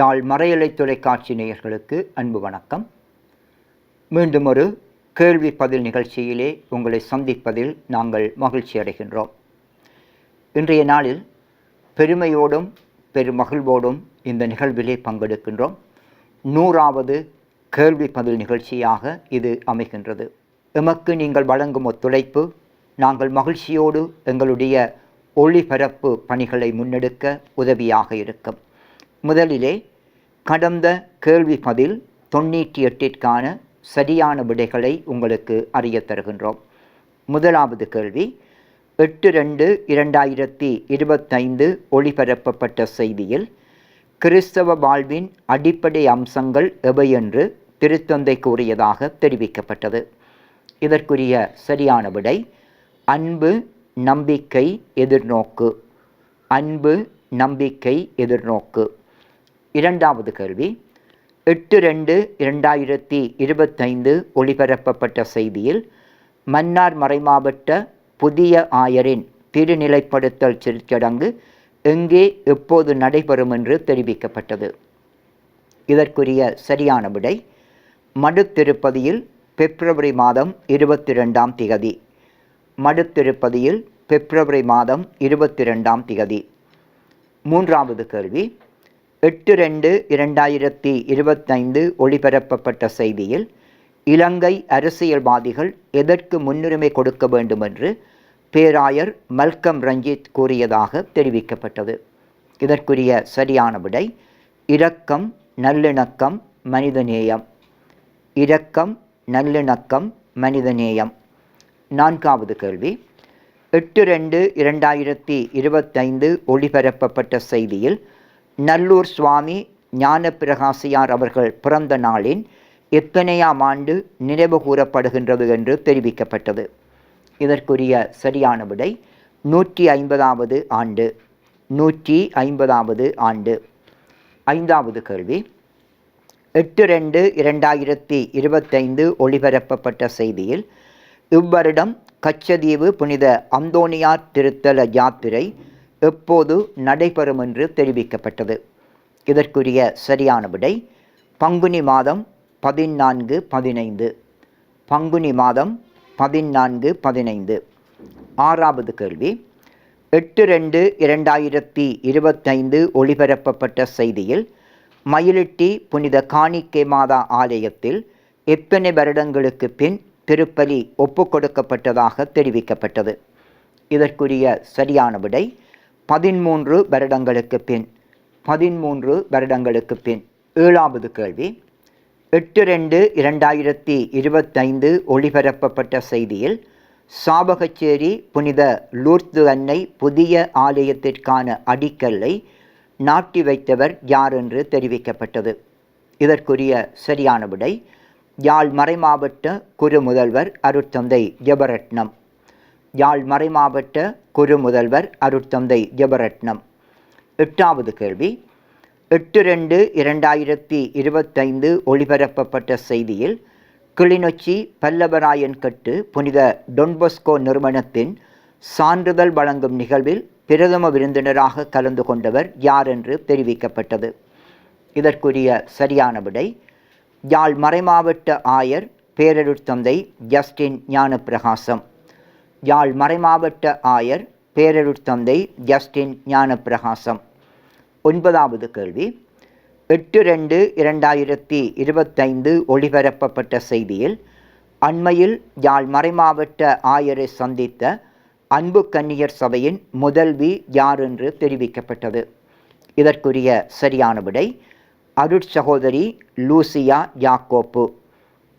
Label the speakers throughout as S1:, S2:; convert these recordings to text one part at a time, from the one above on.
S1: யாழ் மறையலை தொலைக்காட்சி நேயர்களுக்கு அன்பு வணக்கம். மீண்டும் ஒரு கேள்வி பதில் நிகழ்ச்சியிலே உங்களை சந்திப்பதில் நாங்கள் மகிழ்ச்சி அடைகின்றோம். இன்றைய நாளில் பெருமையோடும் பெருமகிழ்வோடும் இந்த நிகழ்விலே பங்கெடுக்கின்றோம். நூறாவது கேள்வி பதில் நிகழ்ச்சியாக இது அமைகின்றது. எமக்கு நீங்கள் வழங்கும் ஒத்துழைப்பு நாங்கள் மகிழ்ச்சியோடு எங்களுடைய ஒளிபரப்பு பணிகளை முன்னெடுக்க உதவியாக இருக்கும். முதலிலே கடந்த கேள்வி பதில் தொண்ணூற்றி எட்டிற்கான சரியான விடைகளை உங்களுக்கு அறிய தருகின்றோம். முதலாவது கேள்வி எட்டு ரெண்டு இரண்டாயிரத்தி இருபத்தைந்து ஒளிபரப்பப்பட்ட செய்தியில் கிறிஸ்தவ வாழ்வின் அடிப்படை அம்சங்கள் எவையென்று திருத்தந்தை கூறியதாக தெரிவிக்கப்பட்டது. இதற்குரிய சரியான விடை அன்பு நம்பிக்கை எதிர்நோக்கு. அன்பு நம்பிக்கை எதிர்நோக்கு. இரண்டாவது கேள்வி. எட்டு ரெண்டு இரண்டாயிரத்தி இருபத்தைந்து ஒளிபரப்பப்பட்ட செய்தியில் மன்னார் மறைமாவட்ட புதிய ஆயரின் திருநிலைப்படுத்தல் சிற்சடங்கு எங்கே எப்போது நடைபெறும் என்று தெரிவிக்கப்பட்டது. இதற்குரிய சரியான விடை மடுத்திருப்பதியில் பிப்ரவரி மாதம் இருபத்தி ரெண்டாம் திகதி. மடுத்திருப்பதியில் பிப்ரவரி மாதம் இருபத்தி ரெண்டாம் திகதி. மூன்றாவது கேள்வி எட்டு ரெண்டு இரண்டாயிரத்தி இருபத்தைந்து ஒளிபரப்பப்பட்ட செய்தியில் இலங்கை அரசியல்வாதிகள் எதற்கு முன்னுரிமை கொடுக்க வேண்டும் என்று பேராயர் மல்கம் ரஞ்சித் கூறியதாக தெரிவிக்கப்பட்டது. இதற்குரிய சரியான விடை இரக்கம் நல்லிணக்கம் மனிதநேயம். இரக்கம் நல்லிணக்கம் மனிதநேயம். நான்காவது கேள்வி. எட்டு ரெண்டு இரண்டாயிரத்தி இருபத்தைந்து ஒளிபரப்பப்பட்ட செய்தியில் நல்லூர் சுவாமி ஞானப்பிரகாசியார் அவர்கள் பிறந்த நாளின் எத்தனையாம் ஆண்டு நினைவு கூறப்படுகின்றது என்று தெரிவிக்கப்பட்டது. இதற்குரிய சரியான விடை நூற்றி ஐம்பதாவது ஆண்டு நூற்றி ஐம்பதாவது ஆண்டு. ஐந்தாவது கேள்வி. எட்டு ரெண்டு இரண்டாயிரத்தி இருபத்தைந்து ஒளிபரப்பப்பட்ட செய்தியில் இவ்வருடம் கச்சதீவு புனித அந்தோனியார் திருத்தல யாத்திரை எப்போது நடைபெறும் என்று தெரிவிக்கப்பட்டது. இதற்குரிய சரியான விடை பங்குனி மாதம் பதினான்கு பதினைந்து. பங்குனி மாதம் பதினான்கு பதினைந்து. ஆறாவது கேள்வி. எட்டு ரெண்டு இரண்டாயிரத்தி இருபத்தைந்து ஒளிபரப்பப்பட்ட செய்தியில் மயிலிட்டி புனித காணிக்கை மாதா ஆலயத்தில் எத்தனை வருடங்களுக்கு பின் திருப்பலி ஒப்புக்கொடுக்கப்பட்டதாக தெரிவிக்கப்பட்டது. இதற்குரிய சரியான விடை பதிமூன்று வருடங்களுக்கு பின் பதிமூன்று வருடங்களுக்கு பின் ஏழாவது கேள்வி. எட்டு ரெண்டு இரண்டாயிரத்தி இருபத்தைந்து ஒளிபரப்பப்பட்ட செய்தியில் சாபகச்சேரி புனித லூர்து அன்னை புதிய ஆலயத்திற்கான அடிக்கல்லை நாட்டி வைத்தவர் யார் என்று தெரிவிக்கப்பட்டது. இதற்குரிய சரியான விடை யாழ் மறைமாவட்ட குரு முதல்வர் அருட்தந்தை ஜபரட்னம். யாழ் மறைமாவட்ட குரு முதல்வர் அருட்தந்தை ஜபரட்னம். எட்டாவது கேள்வி. எட்டு ரெண்டு இரண்டாயிரத்தி இருபத்தைந்து ஒளிபரப்பப்பட்ட செய்தியில் கிளிநொச்சி பல்லவராயன் கட்டு புனித டொன்பொஸ்கோ நிறுவனத்தின் சான்றிதழ் வழங்கும் நிகழ்வில் பிரதம விருந்தினராக கலந்து கொண்டவர் யார் என்று தெரிவிக்கப்பட்டது. இதற்குரிய சரியான விடை யாழ் மறைமாவட்ட ஆயர் பேரருட்தந்தை ஜஸ்டின் ஞானப்பிரகாசம். யாழ் மறைமாவட்ட ஆயர் பேரருட்தந்தை ஜஸ்டின் ஞானப்பிரகாசம். ஒன்பதாவது கேள்வி. எட்டு ரெண்டு இரண்டாயிரத்தி இருபத்தைந்து ஒளிபரப்பப்பட்ட செய்தியில் அண்மையில் யாழ் மறைமாவட்ட ஆயரை சந்தித்த அன்பு கன்னியர் சபையின் முதல்வி யார் என்று தெரிவிக்கப்பட்டது. இதற்குரிய சரியான விடை அருட்சகோதரி லூசியா யாக்கோப்பு.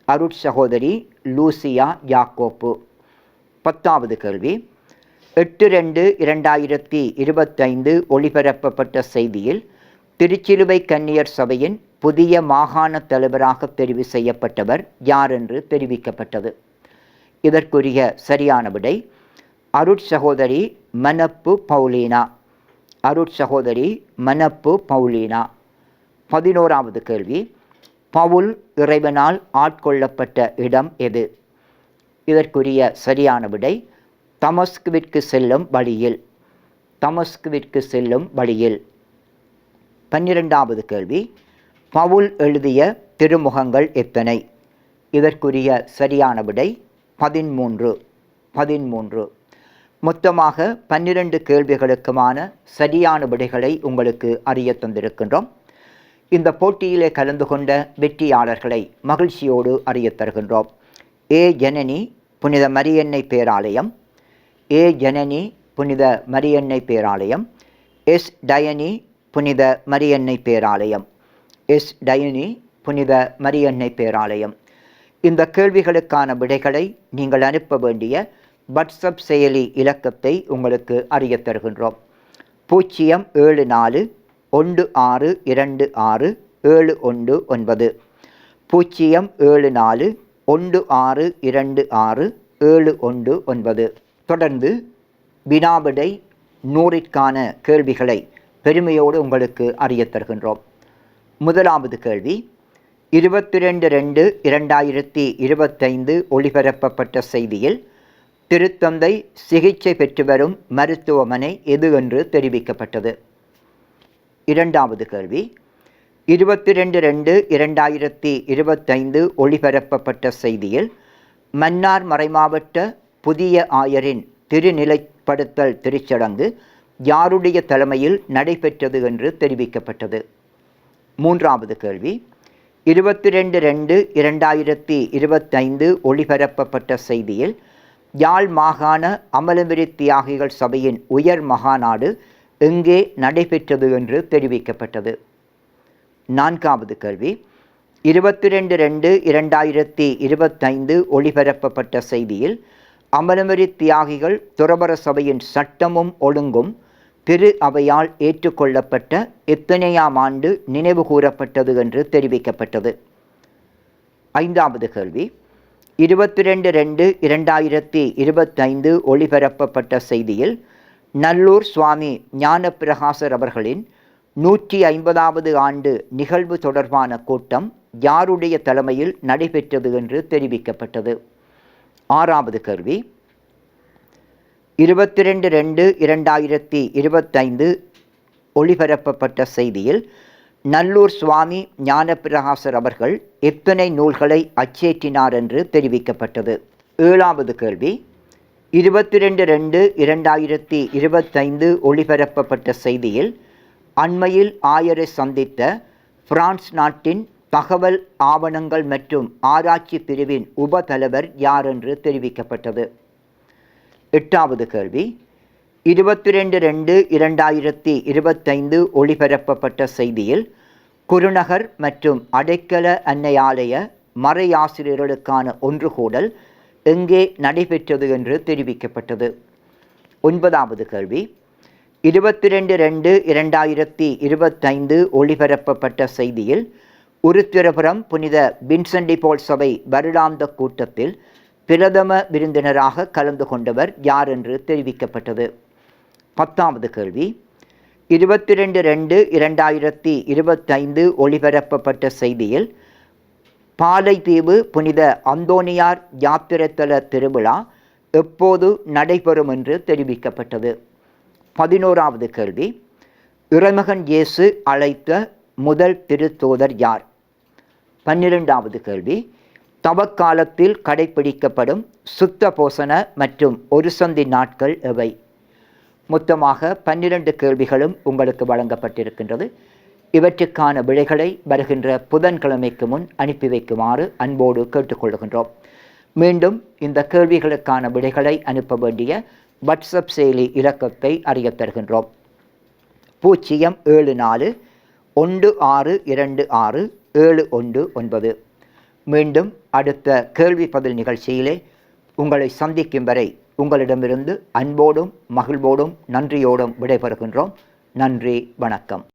S1: அருட்சகோதரி லூசியா யாக்கோப்பு. பத்தாவது கேள்வி. எட்டு ரெண்டு இரண்டாயிரத்தி இருபத்தைந்து ஒளிபரப்பப்பட்ட செய்தியில் திருச்சிலுவை கன்னியர் சபையின் புதிய மாகாண தலைவராக தெரிவு செய்யப்பட்டவர் யார் என்று தெரிவிக்கப்பட்டது? இதற்குரிய சரியான விடை அருட்சகோதரி மனப்பு பவுலீனா. அருட்சகோதரி மனப்பு பவுலீனா. பதினோராவது கேள்வி பவுல் இறைவனால் ஆட்கொள்ளப்பட்ட இடம் எது? இதற்குரிய சரியான விடை தமஸ்குவிற்கு செல்லும் வழியில் தமஸ்குவிற்கு செல்லும் வழியில். பன்னிரெண்டாவது கேள்வி பவுல் எழுதிய திருமுகங்கள் எத்தனை? இதற்குரிய சரியான விடை பதிமூன்று பதிமூன்று மொத்தமாக பன்னிரண்டு கேள்விகளுக்குமான சரியான விடைகளை உங்களுக்கு அறிய தந்திருக்கின்றோம். இந்த போட்டியிலே கலந்து கொண்ட வெற்றியாளர்களை மகிழ்ச்சியோடு அறிய தருகின்றோம். ஏ ஜனனி புனித மரியன்னை பேராலயம். ஏ ஜனனி புனித மரியன்னை பேராலயம். எஸ் டயனி புனித மரியன்னை பேராலயம். எஸ் டயனி புனித மரியன்னை பேராலயம். இந்த கேள்விகளுக்கான விடைகளை நீங்கள் அனுப்ப வேண்டிய வாட்ஸ்அப் செயலி இலக்கத்தை உங்களுக்கு அறியத் தருகின்றோம். பூஜ்ஜியம் ஏழு நாலு ஒன்று ஆறு இரண்டு ஆறு ஏழு ஒன்று ஒன்பது. பூஜ்ஜியம் ஏழு நாலு ஒன்று ஆறு இரண்டு ஆறு ஏழு ஒன்று ஒன்பது. தொடர்ந்து வினாவிடை நூறிற்கான கேள்விகளை பெருமையோடு உங்களுக்கு அறியத் தருகின்றோம். முதலாவது கேள்வி இருபத்தி ரெண்டு ரெண்டு இரண்டாயிரத்தி இருபத்தைந்து ஒளிபரப்பப்பட்ட செய்தியில் திருத்தந்தை சிகிச்சை பெற்று வரும் மருத்துவமனை எது என்று தெரிவிக்கப்பட்டது? இரண்டாவது கேள்வி இருபத்தி ரெண்டு ரெண்டு இரண்டாயிரத்தி இருபத்தைந்து ஒளிபரப்பப்பட்ட செய்தியில் மன்னார் மறைமாவட்ட புதிய ஆயரின் திருநிலைப்படுத்தல் திருச்சடங்கு யாருடைய தலைமையில் நடைபெற்றது என்று தெரிவிக்கப்பட்டது. மூன்றாவது கேள்வி இருபத்தி ரெண்டு ரெண்டு இரண்டாயிரத்தி இருபத்தைந்து ஒளிபரப்பப்பட்ட செய்தியில் யாழ் மாகாண அமலமிரி தியாகிகள் சபையின் உயர் மகாநாடு எங்கே நடைபெற்றது என்று தெரிவிக்கப்பட்டது. நான்காவது கேள்வி இருபத்தி ரெண்டு ரெண்டு இரண்டாயிரத்தி இருபத்தைந்து ஒளிபரப்பப்பட்ட செய்தியில் அமலமரி தியாகிகள் துறவர சபையின் சட்டமும் ஒழுங்கும் திரு அவையால் ஏற்றுக்கொள்ளப்பட்ட எத்தனையாம் ஆண்டு நினைவு கூறப்பட்டது என்று தெரிவிக்கப்பட்டது. ஐந்தாவது கேள்வி இருபத்தி ரெண்டு ரெண்டு இரண்டாயிரத்தி இருபத்தைந்து ஒளிபரப்பப்பட்ட செய்தியில் நல்லூர் சுவாமி ஞானப்பிரகாசர் அவர்களின் நூற்றி ஐம்பதாவது ஆண்டு நிகழ்வு தொடர்பான கூட்டம் யாருடைய தலைமையில் நடைபெற்றது என்று தெரிவிக்கப்பட்டது. ஆறாவது கேள்வி இருபத்தி ரெண்டு ரெண்டு இரண்டாயிரத்தி இருபத்தைந்து ஒளிபரப்பப்பட்ட செய்தியில் நல்லூர் சுவாமி ஞானப்பிரகாசர் அவர்கள் எத்தனை நூல்களை அச்சேற்றினார் என்று தெரிவிக்கப்பட்டது. ஏழாவது கேள்வி இருபத்தி ரெண்டு ரெண்டு இரண்டாயிரத்தி இருபத்தைந்து ஒளிபரப்பப்பட்ட செய்தியில் அண்மையில் ஆயரை சந்தித்த பிரான்ஸ் நாட்டின் தகவல் ஆவணங்கள் மற்றும் ஆராய்ச்சி பிரிவின் உப தலைவர் யார் என்று தெரிவிக்கப்பட்டது? எட்டாவது கேள்வி. இருபத்தி ரெண்டு ரெண்டு இரண்டாயிரத்தி இருபத்தைந்து ஒளிபரப்பப்பட்ட செய்தியில் குருநகர் மற்றும் அடைக்கல அன்னையாலய மறையாசிரியர்களுக்கான ஒன்றுகூடல் எங்கே நடைபெற்றது என்று தெரிவிக்கப்பட்டது? ஒன்பதாவது கேள்வி. இருபத்தி ரெண்டு ரெண்டு இரண்டாயிரத்தி இருபத்தைந்து ஒளிபரப்பப்பட்ட செய்தியில் உருத்திரபுரம் புனித வின்சென்டி போல் சபை வருடாந்த கூட்டத்தில் பிரதம விருந்தினராக கலந்து கொண்டவர் யார் என்று தெரிவிக்கப்பட்டது? பத்தாவது கேள்வி. இருபத்தி ரெண்டு ரெண்டு இரண்டாயிரத்தி இருபத்தைந்து ஒளிபரப்பப்பட்ட செய்தியில் பாலைதீவு புனித அந்தோனியார் யாத்திரைத்தல திருவிழா எப்போது நடைபெறும் என்று தெரிவிக்கப்பட்டது? பதினோராவது கேள்வி. இறைமகன் இயேசு அழைத்த முதல் திருத்தூதர் யார்? பன்னிரெண்டாவது கேள்வி. தவக்காலத்தில் கடைபிடிக்கப்படும் சுத்த போசன மற்றும் ஒரு சந்தி நாட்கள் எவை? மொத்தமாக பன்னிரண்டு கேள்விகளும் உங்களுக்கு வழங்கப்பட்டிருக்கின்றது. இவற்றுக்கான விடைகளை வருகின்ற புதன்கிழமைக்கு முன் அனுப்பி வைக்குமாறு அன்போடு கேட்டுக்கொள்கின்றோம். மீண்டும் இந்த கேள்விகளுக்கான விடைகளை அனுப்ப வேண்டிய வாட்ஸ்அப் செயலி இலக்கத்தை அறியத் தருகின்றோம் பூஜ்ஜியம் ஏழு நாலு ஒன்று ஆறு இரண்டு ஆறு ஏழு ஒன்று ஒன்பது. மீண்டும் அடுத்த கேள்வி பதில் நிகழ்ச்சியிலே உங்களை சந்திக்கும் வரை உங்களிடமிருந்து அன்போடும் மகிழ்வோடும் நன்றியோடும் விடைபெறுகின்றோம். நன்றி வணக்கம்.